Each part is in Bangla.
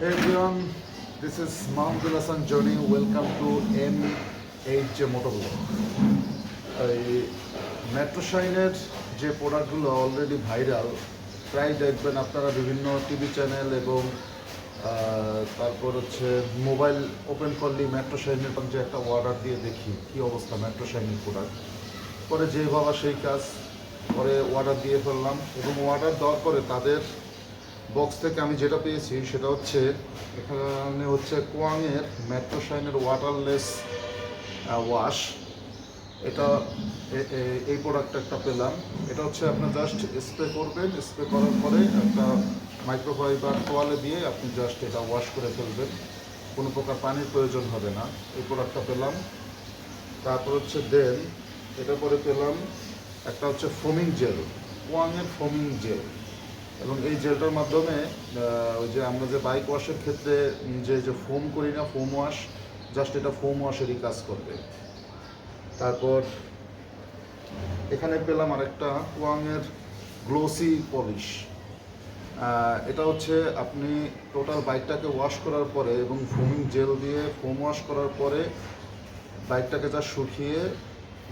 Everyone, this is Mahmoud Hassan Johnny. Welcome to M8J Motovlog. এই মেট্রো শাইনের যে প্রোডাক্টগুলো অলরেডি ভাইরাল প্রায় দেখবেন আপনারা বিভিন্ন টিভি চ্যানেল এবং তারপর হচ্ছে মোবাইল ওপেন করলে মেট্রো শাইনের যে একটা অর্ডার দিয়ে দেখি কি অবস্থা মেট্রো শাইনের প্রোডাক্ট পরে যে ভাবা সেই কাজ পরে অর্ডার দিয়ে ফেললাম এবং অর্ডার দেওয়ার পরে তাদের বক্স থেকে আমি যেটা পেয়েছি সেটা হচ্ছে এখানে হচ্ছে কোয়াংয়ের মেট্রো শাইনের ওয়াটারলেস ওয়াশ এটা এই প্রোডাক্ট একটা পেলাম। এটা হচ্ছে আপনার জাস্ট স্প্রে করবেন। স্প্রে করার পরে একটা মাইক্রোফাইবার তোয়ালে দিয়ে আপনি জাস্ট এটা ওয়াশ করে ফেলবেন। কোনো প্রকার পানির প্রয়োজন হবে না। এই প্রোডাক্টটা পেলাম। তারপর হচ্ছে দেন এটা পরে পেলাম একটা হচ্ছে ফোমিং জেল ওয়াংয়ের ফোমিং জেল এবং এই জেলটার মাধ্যমে ওই যে আমরা যে বাইক ওয়াশের ক্ষেত্রে যে যে ফোম করি না ফোম ওয়াশ জাস্ট এটা ফোম ওয়াশেরই কাজ করবে। তারপর এখানে পেলাম আরেকটা ওয়াংয়ের গ্লোসি পলিশ এটা হচ্ছে আপনি টোটাল বাইকটাকে ওয়াশ করার পরে এবং ফোমিং জেল দিয়ে ফোম ওয়াশ করার পরে বাইকটাকে যা শুকিয়ে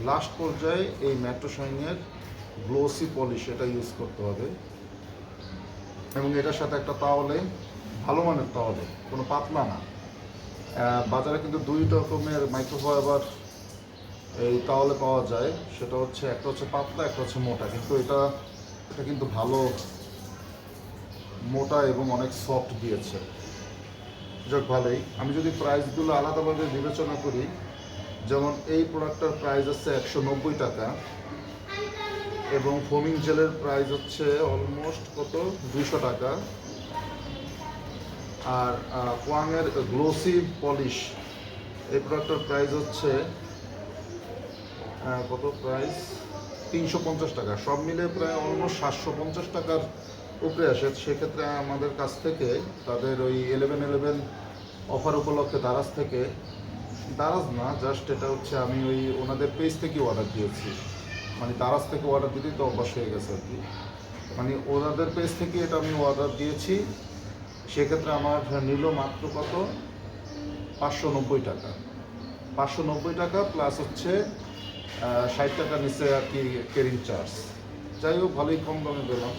লাস্ট পর্যায়ে এই মেট্রো শাইনের গ্লোসি পলিশ এটা ইউজ করতে হবে। এবং এটার সাথে একটা তাওয়ালে ভালো মানের তাওয়ালে কোনো পাতলা না। বাজারে কিন্তু দুই রকমের মাইক্রোফাইবার এই তাওয়ালে পাওয়া যায়। সেটা হচ্ছে, একটা হচ্ছে পাতলা, একটা হচ্ছে মোটা। কিন্তু এটা এটা কিন্তু ভালো মোটা এবং অনেক সফট দিয়েছে। যাক, ভালোই। আমি যদি প্রাইসগুলো আলাদাভাবে বিবেচনা করি, যেমন এই প্রোডাক্টটার প্রাইস হচ্ছে একশো টাকা। এবং ফোমিং জেলের প্রাইস হচ্ছে অলমোস্ট কত? দুশো টাকা। আর কোয়াংয়ের গ্লোসি পলিশ, এই প্রোডাক্টটার প্রাইস হচ্ছে কত প্রাইস? তিনশো পঞ্চাশ টাকা। সব মিলে প্রায় অলমোস্ট সাতশো পঞ্চাশ টাকার উপরে আসে। সেক্ষেত্রে আমাদের কাছ থেকে, তাদের ওই ইলেভেন ইলেভেন অফার উপলক্ষে দারাজ থেকে, দারাজ না, জাস্ট এটা হচ্ছে আমি ওই ওনাদের পেজ থেকে অর্ডার দিয়েছি। মানে দারাজ থেকে অর্ডার দিতেই তো অভ্যাস হয়ে গেছে আর কি। মানে ওনাদের পেজ থেকে এটা আমি অর্ডার দিয়েছি। সেক্ষেত্রে আমার নিল মাত্র কত? পাঁচশো নব্বই টাকা। পাঁচশো নব্বই টাকা প্লাস হচ্ছে ষাট টাকা নিচে আর কি কেরিং চার্জ যাই হোক, ভালোই কম দামে পেলাম।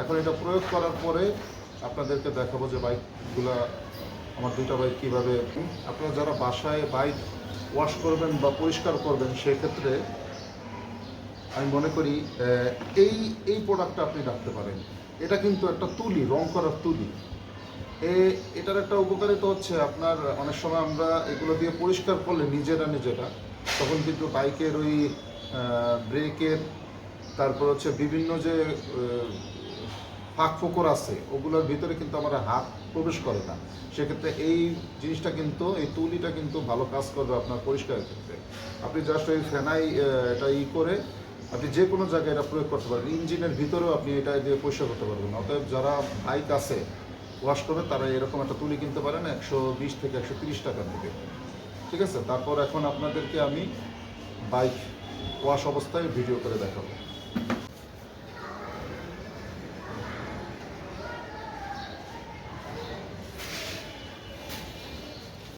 এখন এটা প্রয়োগ করার পরে আপনাদেরকে দেখাবো যে বাইকগুলা আমার দুইটা বাইক কীভাবে। আপনারা যারা বাসায় বাইক ওয়াশ করবেন বা পরিষ্কার করবেন, সেক্ষেত্রে আমি মনে করি এই এই প্রোডাক্টটা আপনি রাখতে পারেন। এটা কিন্তু একটা তুলি, রং করার তুলি। এ, এটার একটা উপকারিতা হচ্ছে আপনার, অনেক সময় আমরা এগুলো দিয়ে পরিষ্কার করলে নিজেরা নিজেরা, তখন কিন্তু বাইকের ওই ব্রেকের, তারপর হচ্ছে বিভিন্ন যে ফাঁক ফোকর আছে, ওগুলোর ভিতরে কিন্তু আমার হাত প্রবেশ করে না। সেক্ষেত্রে এই জিনিসটা কিন্তু, এই তুলিটা কিন্তু ভালো কাজ করবে আপনার পরিষ্কারের ক্ষেত্রে। আপনি জাস্ট ওই ফেনাই এটা ই করে আপনি যে কোনো জায়গায় এটা প্রয়োগ করতে পারবেন ইঞ্জিনের ভিতরেও আপনি এটা দিয়ে পরিষ্কার করতে পারবেন অতএব যারা বাইক আছে, ওয়াশ করবে তারা এরকম একটা তুলি কিনতে পারেন একশো বিশ থেকে একশো তিরিশ টাকা থেকে ঠিক আছে? তারপর এখন আপনাদেরকে আমি বাইক ওয়াশ অবস্থায় ভিডিও করে দেখাবো।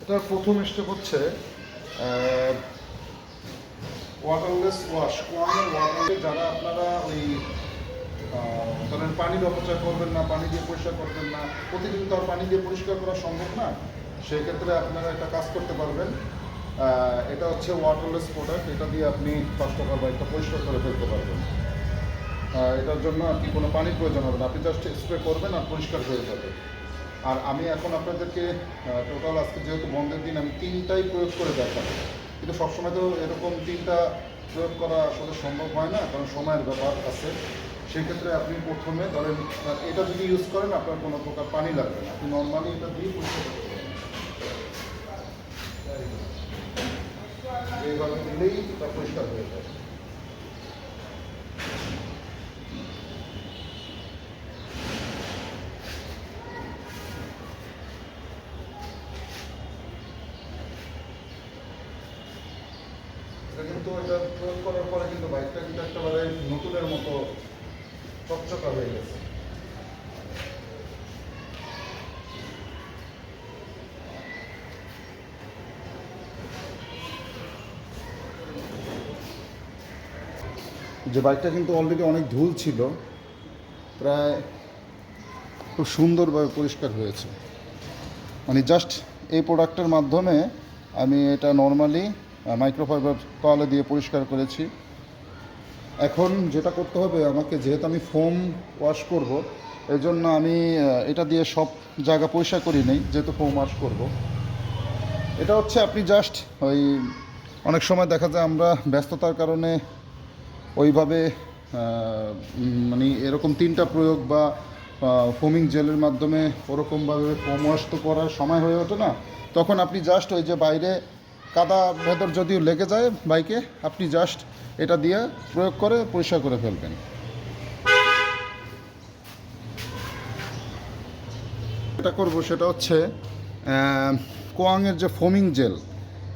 এটার প্রথম স্টেপ হচ্ছে ওয়াটারলেস ওয়াশ কোয়ানের ওয়াটারলেস যারা আপনারা ওই ধরেন পানির অপচয় করবেন না, পানি দিয়ে পরিষ্কার করবেন না, প্রতিদিন তো আর পানি দিয়ে পরিষ্কার করা সম্ভব না, সেই ক্ষেত্রে আপনারা একটা কাজ করতে পারবেন। এটা হচ্ছে ওয়াটারলেস প্রোডাক্ট এটা দিয়ে আপনি পাঁচ টাকার বাইকটা পরিষ্কার করে ফেলতে পারবেন। এটার জন্য আর কি কোনো পানির প্রয়োজন হবে না, আপনি জাস্ট স্প্রে করবেন আর পরিষ্কার হয়ে যাবে। আর আমি এখন আপনাদেরকে টোটাল আজকে যেহেতু বন্ধের দিন, আমি তিনটাই প্রয়োগ করে দেখাবো। কিন্তু সবসময় তো এরকম তিনটা প্রয়োগ করা আসলে সম্ভব হয় না, কারণ সময়ের ব্যাপার আছে। সেক্ষেত্রে আপনি প্রথমে ধরেন এটা যদি ইউজ করেন, আপনার কোনো প্রকার পানি লাগবে না। আপনি নর্মালি এটা দিয়ে পরিষ্কার করতে পারবেন এইভাবে দিলেই এটা পরিষ্কার হয়ে যাবে ওটা ক্রস করার পরে কিন্তু বাইকটা কিন্তু একেবারে নতুনের মতো চকচকা হয়ে গেছে। যে বাইকটা কিন্তু অলরেডি অনেক ধুল ছিল, প্রায় খুব সুন্দরভাবে পরিষ্কার হয়েছে। মানে জাস্ট এই প্রোডাক্টের মাধ্যমে আমি এটা নর্মালি মাইক্রোফাইবার তোয়ালে দিয়ে পরিষ্কার করেছি। এখন যেটা করতে হবে আমাকে, যেহেতু আমি ফোম ওয়াশ করব এই জন্য আমি এটা দিয়ে সব জায়গা পরিষ্কার করি নেই, যেহেতু ফোম ওয়াশ করব। এটা হচ্ছে আপনি জাস্ট ওই, অনেক সময় দেখা যায় আমরা ব্যস্ততার কারণে ওইভাবে মানে এরকম তিনটা প্রয়োগ বা ফোমিং জেলের মাধ্যমে ওরকমভাবে ফোম ওয়াশ তো করার সময় হয়ে ওঠে না। তখন আপনি জাস্ট ওই যে বাইরে কাদা ভেতর যদিও লেগে যায় বাইকে, আপনি জাস্ট এটা দিয়ে প্রয়োগ করে পরিষ্কার করে ফেলবেন। যেটা করব সেটা হচ্ছে কোয়াংয়ের যে ফোমিং জেল,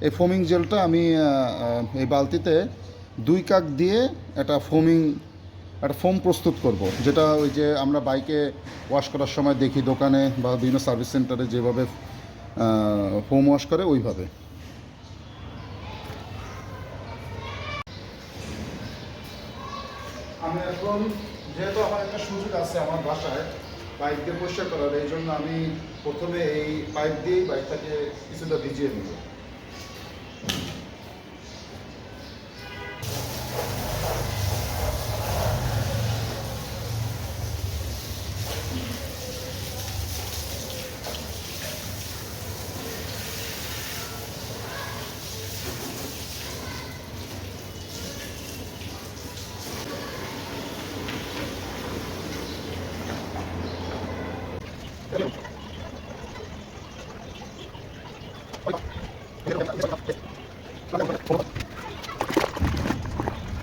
এই ফোমিং জেলটা আমি এই বালতিতে দুই কাক দিয়ে একটা ফোমিং, একটা ফোম প্রস্তুত করব। যেটা ওই যে আমরা বাইকে ওয়াশ করার সময় দেখি দোকানে বা বিভিন্ন সার্ভিস সেন্টারে যেভাবে ফোম ওয়াশ করে, ওইভাবে। আমি এখন যেহেতু আমার একটা সুযোগ আছে আমার বাসায় বাইক দিয়ে পরিষ্কার করার, এই জন্য আমি প্রথমে এই পাইপ দিয়েই বাইকটাকে কিছুটা ভিজিয়ে নেব।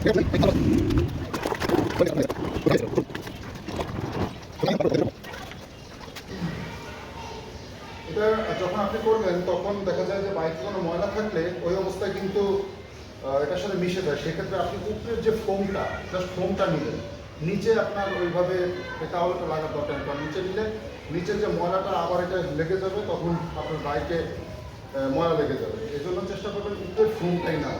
এটা যখন আপনি করবেন, তখন দেখা যায় যে বাইকে কোনো ময়লা থাকলে ওই অবস্থায় কিন্তু এটার সাথে মিশে যায়। সেক্ষেত্রে আপনি উপরের যে ফোমটা জাস্ট ফোমটা নিলেন। নিচে আপনার ওইভাবে টাওয়ালটা লাগার দরকার কারণ নিচে নিলে নিচের যে ময়লাটা আবার এটা লেগে যাবে, তখন আপনার বাইকে ময়লা লেগে যাবে। এই জন্য চেষ্টা করবেন উপরের ফোমটাই না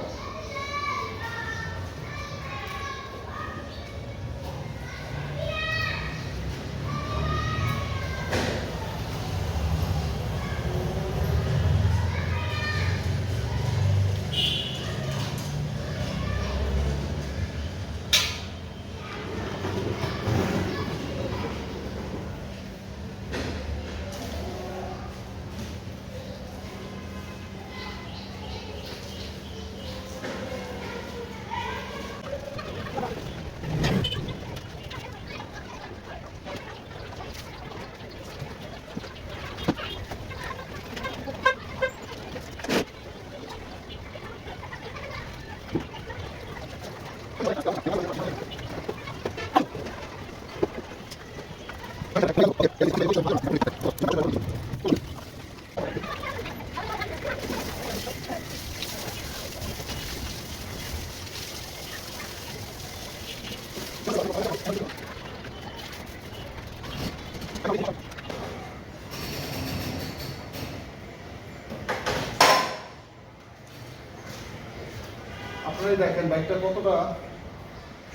আপনারাই দেখেন বাইকটা কতটা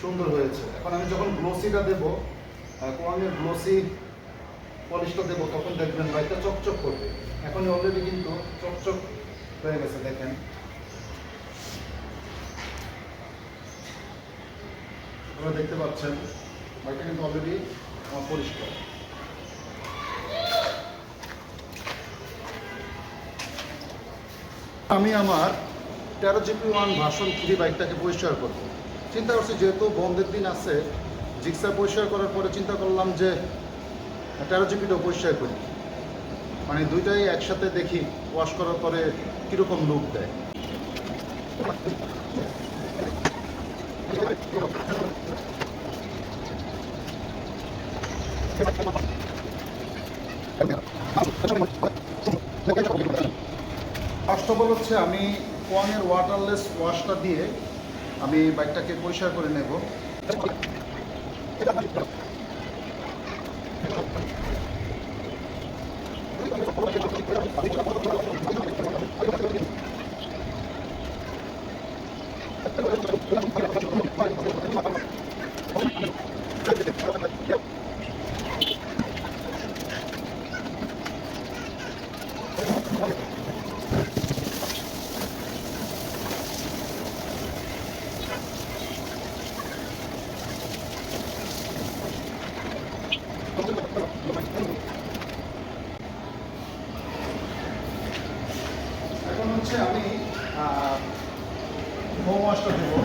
সুন্দর হয়েছে। এখন আমি যখন গ্লোসিটা দেবো কোয়ানের গ্লোসি পলিশটা দেবো, তখন দেখবেন বাইকটা চকচক করবে। এখন অলরেডি কিন্তু চকচক হয়ে গেছে, দেখেন। আপনারা দেখতে পাচ্ছেন বাইকটা কিন্তু অলরেডি পরিষ্কার। আমি আমার তেরো জিপি ওয়ান ভাষণ থ্রি বাইকটাকে পরিষ্কার করব। চিন্তা করছি, যেহেতু বন্ধের দিন আছে জিক্সার পরিষ্কার করার পরে চিন্তা করলাম যে তেরো জিপিটাও পরিষ্কার করি। মানে দুইটাই একসাথে দেখি ওয়াশ করার পরে কীরকম লুক দেয়। ফার্স্ট হচ্ছে আমি কোয়াংয়ের ওয়াটারলেস ওয়াশটা দিয়ে আমি বাইকটাকে পরিষ্কার করে নেব। Thank you. হচ্ছে আমি ওয়াশটা দেবো।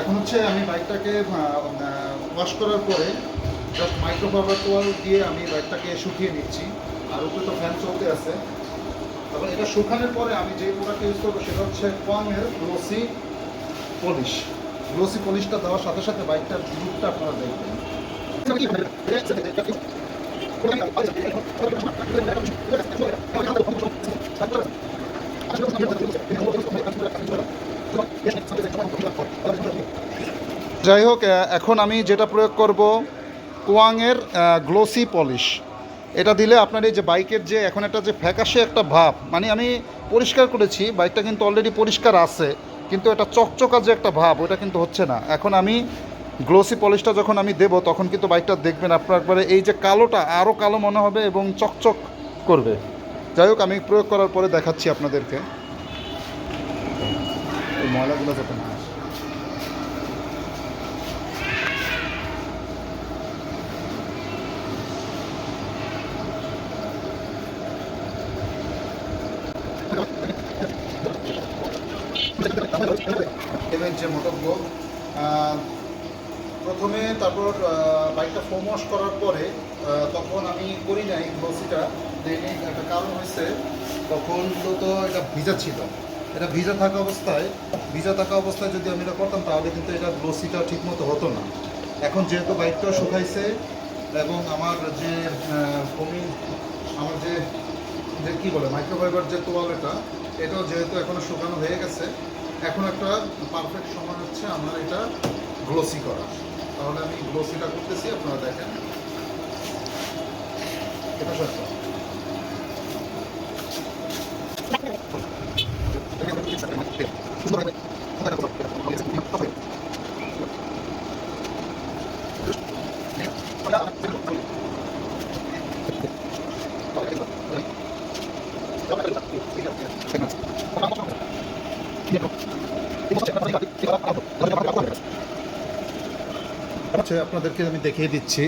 এখন হচ্ছে আমি বাইকটাকে ওয়াশ করার পরে জাস্ট মাইক্রোফাইবার তোয়াল দিয়ে আমি বাইকটাকে শুকিয়ে নিচ্ছি। আর উপরে তো ফ্যান চলতে আছে। তারপর এটা শুকানোর পরে আমি যে প্রোডাক্ট ইউজ করব সেটা হচ্ছে কোয়াংয়ের গ্লোসি পলিশ গ্লোসি পলিশটা দেওয়ার সাথে সাথে বাইকটার লুকটা আপনারা দেখবেন। যাই হোক এখন আমি যেটা প্রয়োগ করব, কোয়াংয়ের গ্লোসি পলিশ এটা দিলে আপনার এই যে বাইকের যে এখন একটা যে ফ্যাকাশে একটা ভাব মানে আমি পরিষ্কার করেছি, বাইকটা কিন্তু অলরেডি পরিষ্কার আছে, কিন্তু এটা চকচকা যে একটা ভাব, ওটা কিন্তু হচ্ছে না। এখন আমি গ্লোসি পলিশটা যখন আমি দেব, তখন কিন্তু বাইকটা দেখবেন আপনার একবারে এই যে কালোটা আরও কালো মনে হবে এবং চকচক করবে। যাই হোক, আমি প্রয়োগ করার পরে দেখাচ্ছি আপনাদেরকে। ময়লাগুলো যাতে না আসে এমএন যে মোটরগুলো প্রথমে তারপর বাইকটা ফোম ওয়াশ করার পরে তখন আমি করি নাই গ্লোসিটা দেয়নি একটা কারণ হয়েছে তখন তো এটা ভিজা ছিল। এটা ভিজা থাকা অবস্থায়, ভিজা থাকা অবস্থায় যদি আমি এটা করতাম, তাহলে কিন্তু এটা গ্লোসিটা ঠিকমতো হতো না। এখন যেহেতু বাইকটা শুকাইছে, এবং আমার যে ফোমিং আমার যে যে কী বলে মাইক্রোফাইবার যে তোয়াল এটা, এটাও যেহেতু এখনও শুকানো হয়ে গেছে এখন একটা পারফেক্ট সময় হচ্ছে আমার এটা গ্লোসি করা। তাহলে আমি গ্লোসিটা করতেছি, আপনারা দেখেন। এটা সত্য। আচ্ছা আপনাদেরকে আমি দেখিয়ে দিচ্ছি।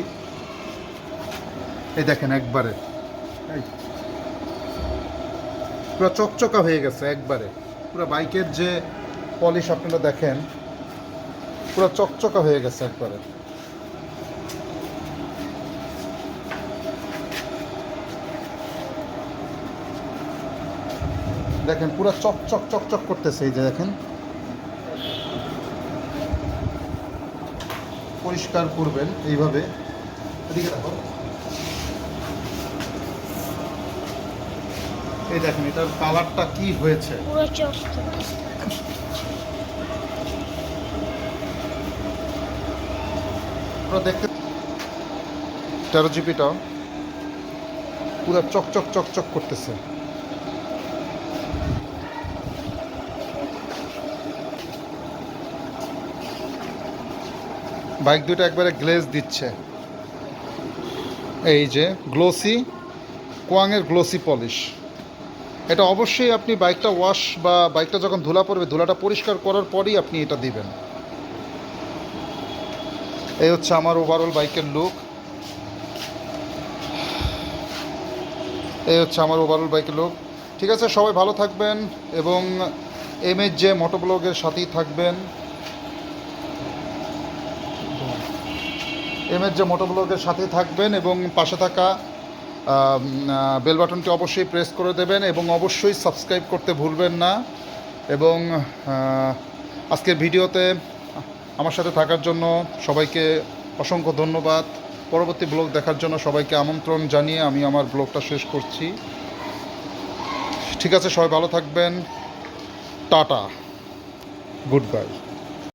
এই দেখেন একবারে। পুরো চকচকা হয়ে গেছে একবারে। পুরো বাইকের যে পলিশ আপনারা দেখেন, পুরো চকচকা হয়ে গেছে একবারে। দেখেন পুরো চক চক চক চক করতেছে এই যে দেখেন। পরিষ্কার করবেন এইভাবে। এদিকে দেখো। এই দেখেন এটার কালারটা কি হয়েছে? দেখতে তেরো জিবিটা পুরো চকচক চকচক করতেছে। বাইক দুটো একবারে গ্লেজ দিচ্ছে। এই যে গ্লোসি, কোয়াংয়ের গ্লোসি পলিশ। এটা অবশ্যই আপনি বাইকটা ওয়াশ বা বাইকটা যখন ধুলা পড়বে, ধুলাটা পরিষ্কার করার পরই আপনি এটা দিবেন। এই হচ্ছে আমার ওভারঅল বাইকের লুক এই হচ্ছে আমার ওভারঅল বাইকের লুক ঠিক আছে, সবাই ভালো থাকবেন এবং এম এর যে মোটোব্লগের সাথেই থাকবেন। এম এর যে মোটোব্লগের সাথে থাকবেন এবং পাশে থাকা বেল বাটনটি অবশ্যই প্রেস করে দেবেন এবং অবশ্যই সাবস্ক্রাইব করতে ভুলবেন না। এবং আজকের ভিডিওতে আমার সাথে থাকার জন্য সবাইকে অসংখ্য ধন্যবাদ। পরবর্তী ব্লগ দেখার জন্য সবাইকে আমন্ত্রণ জানিয়ে আমি আমার ব্লগটা শেষ করছি। ঠিক আছে, সবাই ভালো থাকবেন। টাটা। Good bye.